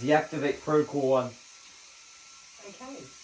Deactivate Procore 1. Okay.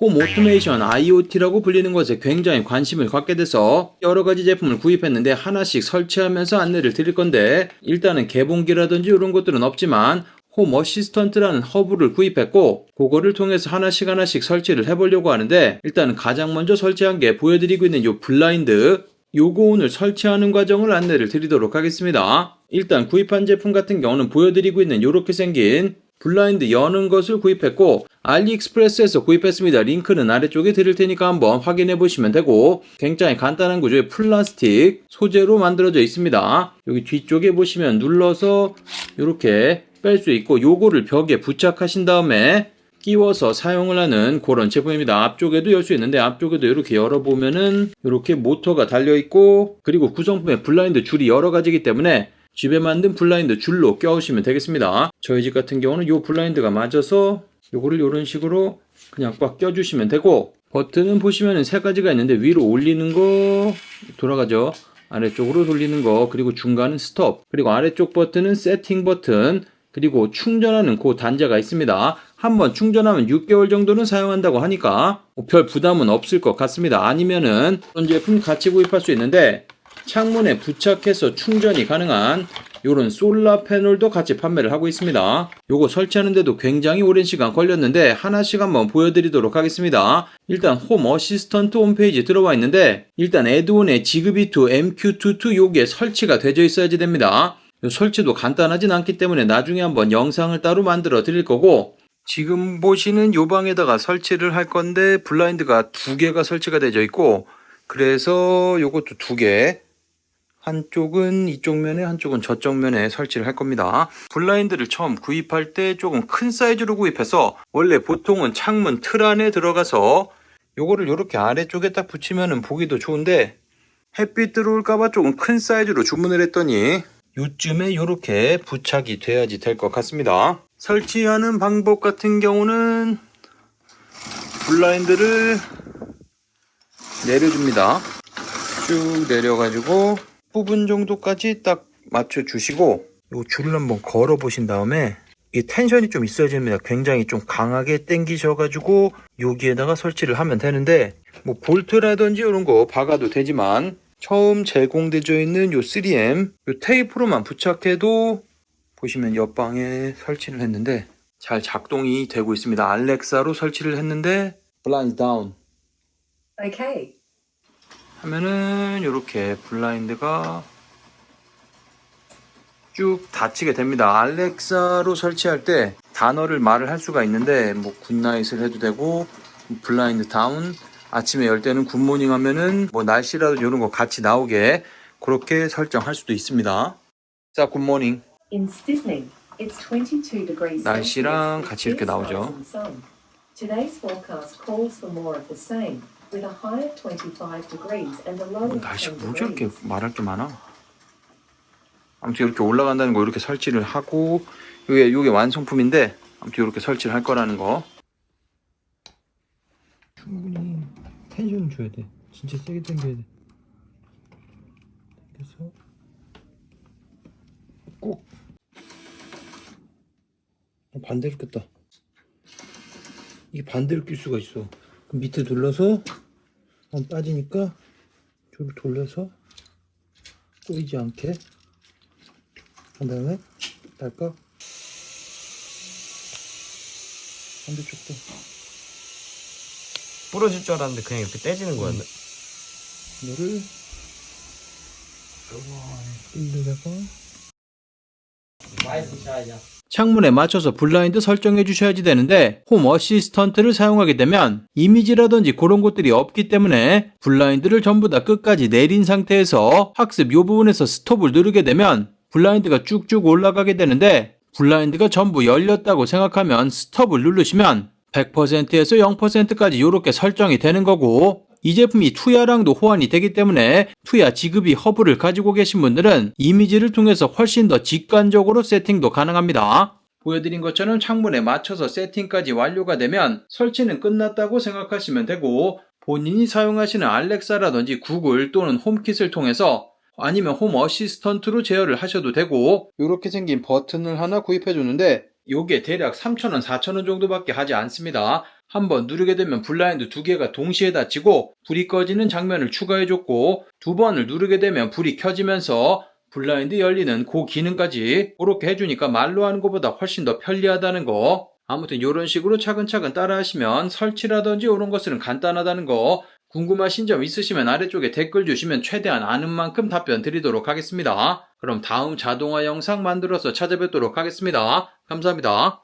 홈 오토메이션 IoT라고 불리는 것에 굉장히 관심을 갖게 돼서 여러 가지 제품을 구입했는데 하나씩 설치하면서 안내를 드릴 건데 일단은 개봉기라든지 이런 것들은 없지만 홈 어시스턴트라는 허브를 구입했고 그거를 통해서 하나씩 하나씩 설치를 해보려고 하는데 일단은 가장 먼저 설치한 게 보여드리고 있는 요 블라인드 요거 오늘 설치하는 과정을 안내를 드리도록 하겠습니다. 일단 구입한 제품 같은 경우는 보여드리고 있는 요렇게 생긴 블라인드 여는 것을 구입했고 알리익스프레스에서 구입했습니다. 링크는 아래쪽에 드릴 테니까 한번 확인해 보시면 되고 굉장히 간단한 구조의 플라스틱 소재로 만들어져 있습니다. 여기 뒤쪽에 보시면 눌러서 이렇게 뺄 수 있고 요거를 벽에 부착하신 다음에 끼워서 사용을 하는 그런 제품입니다. 앞쪽에도 열 수 있는데 앞쪽에도 이렇게 열어보면은 이렇게 모터가 달려 있고 그리고 구성품에 블라인드 줄이 여러 가지이기 때문에 집에 만든 블라인드 줄로 껴오시면 되겠습니다. 저희 집 같은 경우는 요 블라인드가 맞아서 요거를 이런 식으로 그냥 꽉 껴주시면 되고 버튼은 보시면은 세 가지가 있는데 위로 올리는 거 돌아가죠. 아래쪽으로 돌리는 거 그리고 중간은 스톱 그리고 아래쪽 버튼은 세팅 버튼 그리고 충전하는 그 단자가 있습니다. 한번 충전하면 6개월 정도는 사용한다고 하니까 뭐별 부담은 없을 것 같습니다. 아니면은 이런 제품 같이 구입할 수 있는데 창문에 부착해서 충전이 가능한 요런 솔라 패널도 같이 판매를 하고 있습니다. 요거 설치하는데도 굉장히 오랜 시간 걸렸는데 하나씩 한번 보여드리도록 하겠습니다. 일단 홈 어시스턴트 홈페이지 들어와 있는데 일단 에드온의 지그비2 MQ22 요게 설치가 되어 있어야지 됩니다. 요 설치도 간단하진 않기 때문에 나중에 한번 영상을 따로 만들어 드릴 거고 지금 보시는 요 방에다가 설치를 할 건데 블라인드가 두 개가 설치가 되어 있고 그래서 요것도 두 개. 한쪽은 이쪽 면에 한쪽은 저쪽 면에 설치를 할 겁니다. 블라인드를 처음 구입할 때 조금 큰 사이즈로 구입해서 원래 보통은 창문 틀 안에 들어가서 요거를 이렇게 아래쪽에 딱 붙이면은 보기도 좋은데 햇빛 들어올까봐 조금 큰 사이즈로 주문을 했더니 요쯤에 이렇게 부착이 돼야지 될 것 같습니다. 설치하는 방법 같은 경우는 블라인드를 내려줍니다. 쭉 내려가지고 부분 정도까지 딱 맞춰 주시고 이 줄을 한번 걸어 보신 다음에 이 텐션이 좀 있어야 됩니다. 굉장히 좀 강하게 당기셔가지고 여기에다가 설치를 하면 되는데 뭐 볼트라든지 이런 거 박아도 되지만 처음 제공되어 있는 요 3M 요 테이프로만 부착해도 보시면 옆방에 설치를 했는데 잘 작동이 되고 있습니다. 알렉사로 설치를 했는데 블라인드 다운 Okay. 하면은 이렇게 블라인드가 쭉 닫히게 됩니다. 알렉사로 설치할 때 단어를 말을 할 수가 있는데 뭐 굿나잇을 해도 되고 블라인드 다운 아침에 열 때는 굿모닝 하면은 뭐 날씨라도 이런 거 같이 나오게 그렇게 설정할 수도 있습니다. 자, 굿모닝. In Sydney, it's 22 degrees 날씨랑 같이 이렇게 나오죠. skies and sun. Today's forecast calls for more of the same, with a high of 25 degrees and a low of 날씨 10뭐 저렇게. 말할 게 많아? 아무튼 이렇게 올라간다는 거 이렇게 설치를 하고 이게 이게 완성품인데 아무튼 이렇게 설치를 할 거라는 거. 충분히 텐션을 줘야 돼. 진짜 세게 당겨야 돼. 그래서 꼭 어, 반대로 꼈다. 이게 반대로 낄 수가 있어. 그럼 밑에 눌러서 안 빠지니까 줄을 돌려서 꼬이지 않게 한 다음에 딸까 반대쪽도 부러질 줄 알았는데 그냥 이렇게 떼지는 거였네. 이거를 끌려다가 창문에 맞춰서 블라인드 설정해 주셔야지 되는데 홈 어시스턴트를 사용하게 되면 이미지라든지 그런 것들이 없기 때문에 블라인드를 전부 다 끝까지 내린 상태에서 학습 요 부분에서 스톱을 누르게 되면 블라인드가 쭉쭉 올라가게 되는데 블라인드가 전부 열렸다고 생각하면 스톱을 누르시면 100%에서 0%까지 이렇게 설정이 되는 거고 이 제품이 투야랑도 호환이 되기 때문에 투야 지급이 허브를 가지고 계신 분들은 이미지를 통해서 훨씬 더 직관적으로 세팅도 가능합니다. 보여드린 것처럼 창문에 맞춰서 세팅까지 완료가 되면 설치는 끝났다고 생각하시면 되고 본인이 사용하시는 알렉사라든지 구글 또는 홈킷을 통해서 아니면 홈 어시스턴트로 제어를 하셔도 되고 이렇게 생긴 버튼을 하나 구입해 줬는데 요게 대략 3,000원, 4,000원 정도밖에 하지 않습니다. 한번 누르게 되면 블라인드 두 개가 동시에 닫히고 불이 꺼지는 장면을 추가해 줬고 두 번을 누르게 되면 불이 켜지면서 블라인드 열리는 그 기능까지 그렇게 해주니까 말로 하는 것보다 훨씬 더 편리하다는 거 아무튼 이런 식으로 차근차근 따라 하시면 설치라든지 이런 것들은 간단하다는 거 궁금하신 점 있으시면 아래쪽에 댓글 주시면 최대한 아는 만큼 답변 드리도록 하겠습니다. 그럼 다음 자동화 영상 만들어서 찾아뵙도록 하겠습니다. 감사합니다.